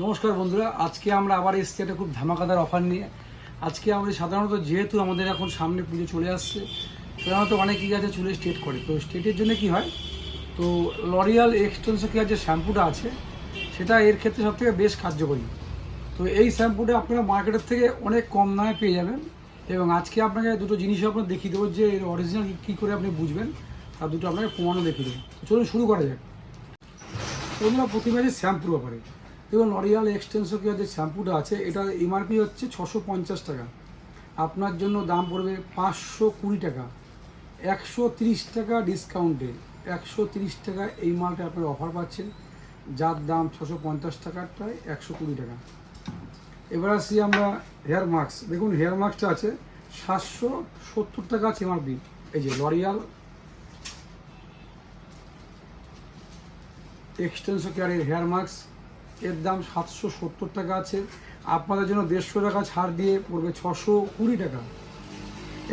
নমস্কার বন্ধুরা, আজকে আমরা আবার এসেছি একটা খুব ধামাকাদার অফার নিয়ে। আজকে আমাদের সাধারণত যেহেতু আমাদের এখন সামনে পুজো চলে আসছে, সাধারণত অনেকেই আছে চুলে স্ট্রেট করে। তো স্টেটের জন্য কি হয়? তো লরিয়াল এক্সটেন্সো কেয়ার যে শ্যাম্পুটা আছে, সেটা এর ক্ষেত্রে সব থেকে বেশ কার্যকরী। তো এই শ্যাম্পুটা আপনারা মার্কেটের থেকে অনেক কম দামে পেয়ে যাবেন এবং আজকে আপনাকে দুটো জিনিসও আপনার দেখিয়ে দেবো যে এর অরিজিনাল কী করে আপনি বুঝবেন, আর দুটো আপনাকে প্রমাণও দেখিয়ে দেবো। তো চলুন শুরু করা যাক। বন্ধুরা, প্রথমে আছে শ্যাম্পুর ব্যাপারে। দেখুন লরিয়াল এক্সটেন্সো কেয়ার যে শ্যাম্পুটা আছে এটা এমআরপি হচ্ছে ছশো পঞ্চাশ টাকা। আপনার জন্য দাম পড়বে পাঁচশো কুড়ি টাকা। একশো তিরিশ টাকা ডিসকাউন্টে একশো তিরিশ টাকা এই মালটা আপনার অফার পাচ্ছেন। যার দাম ছশো পঞ্চাশ টাকারটায় একশো কুড়ি টাকা। এবার আসি আমরা হেয়ার মাস্ক দেখুন হেয়ার মাস্কটা আছে সাতশো সত্তর টাকা আছে এমআরপি এই যে লরিয়াল এক্সটেন্সো কেয়ারের হেয়ার মাস্ক এর দাম সাতশো সত্তর টাকা আছে। আপনাদের জন্য দেড়শো টাকা ছাড় দিয়ে পড়বে ছশো কুড়ি টাকা।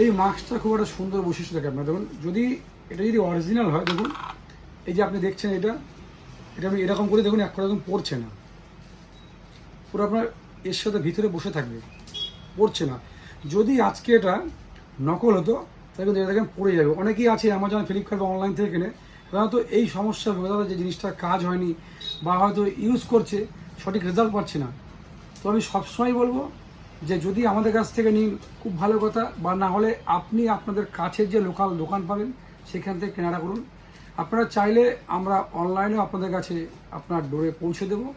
এই মাস্কটা খুব একটা সুন্দর বৈশিষ্ট্য থাকে আপনার দেখুন, যদি এটা যদি অরিজিনাল হয়, দেখুন, এই যে আপনি দেখছেন এটা এটা আমি এরকম করে দেখুন, এক একদম পড়ছে না। পুরো আপনার এর সাথে ভিতরে বসে থাকবে, পড়ছে না। যদি আজকে এটা নকল হতো, তাহলে কিন্তু এটা দেখেন পড়ে যাবে। অনেকেই আছে অ্যামাজন ফ্লিপকার্ট বা অনলাইন থেকে কিনে সাধারণত এই সমস্যা হয়ে দাদা যে জিনিসটা কাজ হয়নি বা হয়তো ইউজ করছে, সঠিক রেজাল্ট পাচ্ছে না। তো আমি সবসময় বলব যে যদি আমাদের কাছ থেকে নিন, খুব ভালো কথা, বা না হলে আপনি আপনাদের কাছের যে লোকাল দোকান পাবেন, সেখান থেকে কেনাটা করুন। আপনারা চাইলে আমরা অনলাইনেও আপনাদের কাছে আপনার ডোরে পৌঁছে দেবো।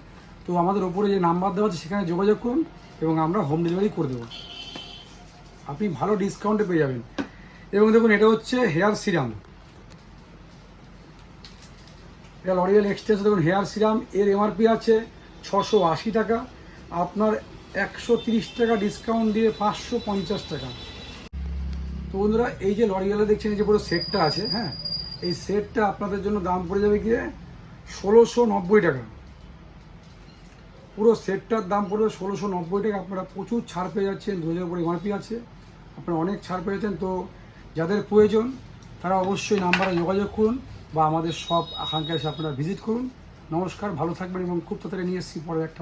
তো আমাদের ওপরে যে নাম্বার দেওয়া আছে, সেখানে যোগাযোগ করুন এবং আমরা হোম ডেলিভারি করে দেবো। আপনি ভালো ডিসকাউন্টে পেয়ে যাবেন। এবং দেখুন, এটা হচ্ছে হেয়ার সিরাম এটা লরিয়াল এক্সটেন্স দেখুন হেয়ার সিরাম এর এমআরপি আছে ছশো আশি টাকা। আপনার একশো তিরিশ টাকা ডিসকাউন্ট দিয়ে পাঁচশো পঞ্চাশ টাকা। তো বন্ধুরা, এই যে লরিয়ালে দেখছেন, এই যে পুরো সেটটা আছে হ্যাঁ? এই সেটটা আপনাদের জন্য দাম পড়ে যাবে গিয়ে ষোলোশো নব্বই টাকা। পুরো সেটটার দাম পড়বে ষোলোশো নব্বই টাকা। আপনারা প্রচুর ছাড় পেয়ে যাচ্ছেন, দু হাজার উপরে এমআরপি আছে। আপনারা অনেক ছাড় পেয়ে যাচ্ছেন। তো যাদের প্রয়োজন, তারা অবশ্যই নাম্বারে যোগাযোগ করুন। বা আমাদের সব আকাঙ্ক্ষা আপনারা ভিজিট করুন। নমস্কার, ভালো থাকবেন এবং খুব তাড়াতাড়ি নিয়ে এসেছি। পরে একটা